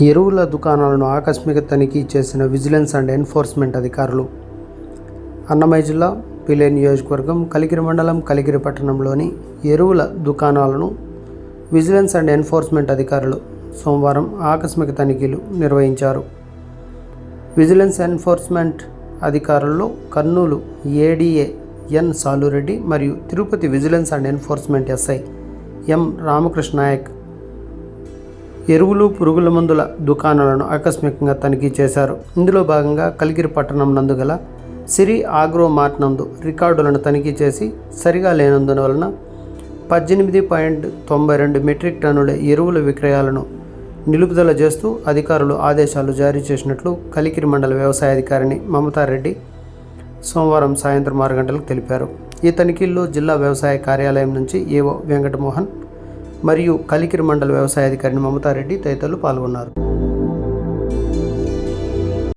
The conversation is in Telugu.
ఎరువుల దుకాణాలను ఆకస్మిక తనిఖీ చేసిన విజిలెన్స్ అండ్ ఎన్ఫోర్స్మెంట్ అధికారులు. అన్నమయ్య జిల్లా పిలే నియోజకవర్గం కలిగిరి మండలం కలిగిరి పట్టణంలోని ఎరువుల దుకాణాలను విజిలెన్స్ అండ్ ఎన్ఫోర్స్మెంట్ అధికారులు సోమవారం ఆకస్మిక తనిఖీలు నిర్వహించారు. విజిలెన్స్ ఎన్ఫోర్స్మెంట్ అధికారుల్లో కర్నూలు ఏడీఏ ఎన్ సాలురెడ్డి మరియు Tirupati vigilance and enforcement SI M Ramakrishna Nayak ఎరువులు పురుగుల మందుల దుకాణాలను ఆకస్మికంగా తనిఖీ చేశారు. ఇందులో భాగంగా కలిగిరి పట్టణం నందు గల సిరి ఆగ్రో మార్ట్ నందు రికార్డులను తనిఖీ చేసి సరిగా లేనందున వలన పద్దెనిమిది పాయింట్ తొంభై రెండు మెట్రిక్ టన్నుల ఎరువుల విక్రయాలను నిలుపుదల చేస్తూ అధికారులు ఆదేశాలు జారీ చేసినట్లు కలికిరి మండల వ్యవసాయ అధికారిని మమతారెడ్డి సోమవారం సాయంత్రం ఆరు గంటలకు తెలిపారు. ఈ తనిఖీల్లో జిల్లా వ్యవసాయ కార్యాలయం నుంచి ఏవో వెంకటమోహన్ మరియు కలికిరి మండల వ్యవసాయ అధికారిని మమతారెడ్డి తదితరులు పాల్గొన్నారు.